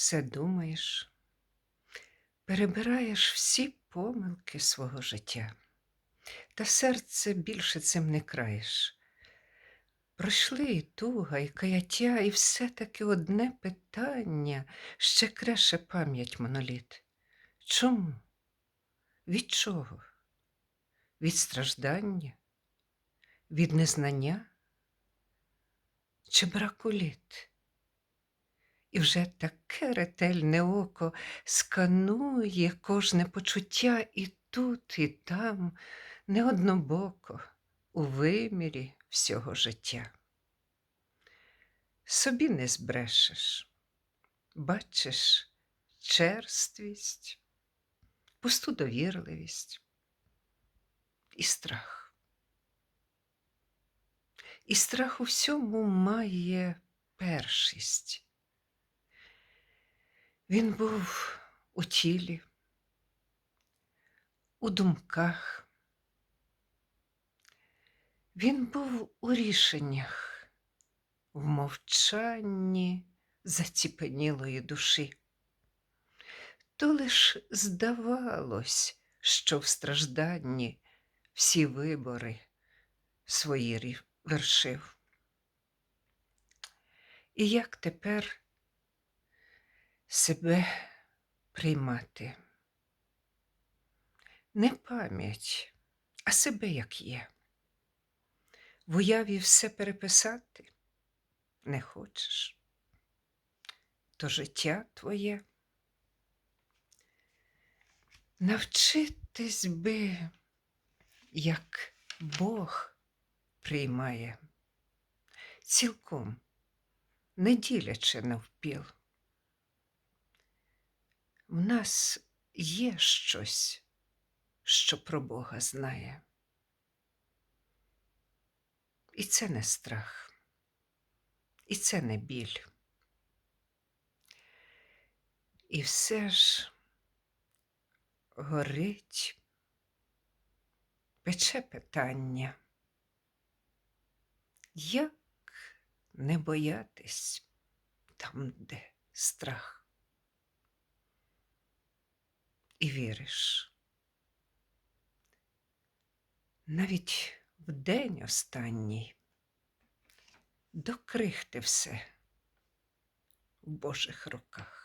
все думаєш, перебираєш всі помилки свого життя, та серце більше цим не краєш. Пройшли і туга, і каяття, і все-таки одне питання ще креше пам'ять моноліт. Чому? Від чого? Від страждання? Від незнання? Чи браку літ? І вже таке ретельне око сканує кожне почуття і тут, і там, не однобоко, у вимірі всього життя. Собі не збрешеш, бачиш черствість, пусту довірливість і страх. І страх у всьому має першість. Він був у тілі, у думках. Він був у рішеннях, в мовчанні заціпенілої душі. То лиш здавалось, що в стражданні всі вибори свої вершив. І як тепер себе приймати? Не пам'ять, а себе як є. В уяві все переписати не хочеш, то життя твоє. Навчитись би, як Бог приймає, цілком не ділячи навпіл. В нас є щось, що про Бога знає. І це не страх, і це не біль. І все ж горить, пече питання. Як не боятись там, де страх? І віриш. Навіть в день останній до крихти все в Божих руках.